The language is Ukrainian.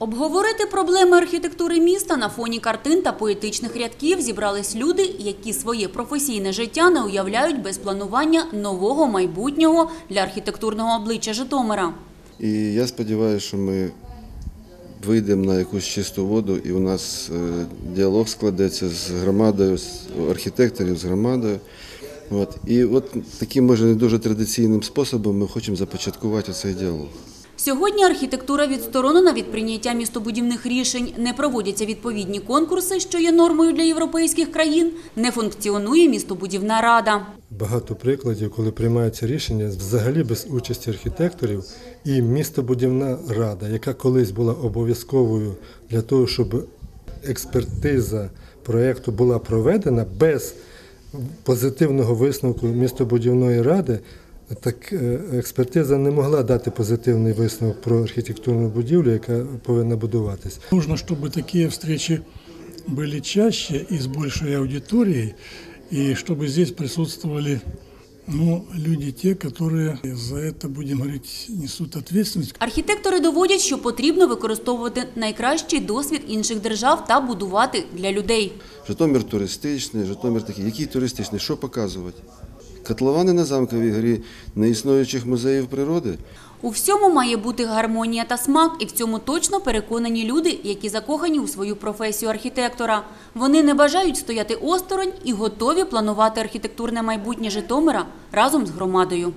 Обговорити проблеми архітектури міста на фоні картин та поетичних рядків зібрались люди, які своє професійне життя не уявляють без планування нового майбутнього для архітектурного обличчя Житомира. І я сподіваюся, що ми вийдемо на якусь чисту воду, і у нас е, діалог складеться з громадою, з архітекторів, з громадою. От. І от таким, може, не дуже традиційним способом ми хочемо започаткувати цей діалог. Сьогодні архітектура відсторонена від прийняття містобудівних рішень, не проводяться відповідні конкурси, що є нормою для європейських країн, не функціонує містобудівна рада. Багато прикладів, коли приймаються рішення взагалі без участі архітекторів і містобудівна рада, яка колись була обов'язковою для того, щоб експертиза проєкту була проведена без позитивного висновку містобудівної ради. Так е, експертиза не могла дати позитивний висновок про архітектурну будівлю, яка повинна будуватись. Нужно, чтобы такие встречи были чаще и с большей аудиторией, и чтобы здесь присутствовали ну, люди те, которые за это, будем говорить, несут ответственность. Архітектори доводять, що потрібно використовувати найкращий досвід інших держав та будувати для людей. Житомир туристичний, Житомир такий. Який туристичний? Що показувати? Котловани на замковій горі неіснуючих музеїв природи. У всьому має бути гармонія та смак, і в цьому точно переконані люди, які закохані у свою професію архітектора. Вони не бажають стояти осторонь і готові планувати архітектурне майбутнє Житомира разом з громадою.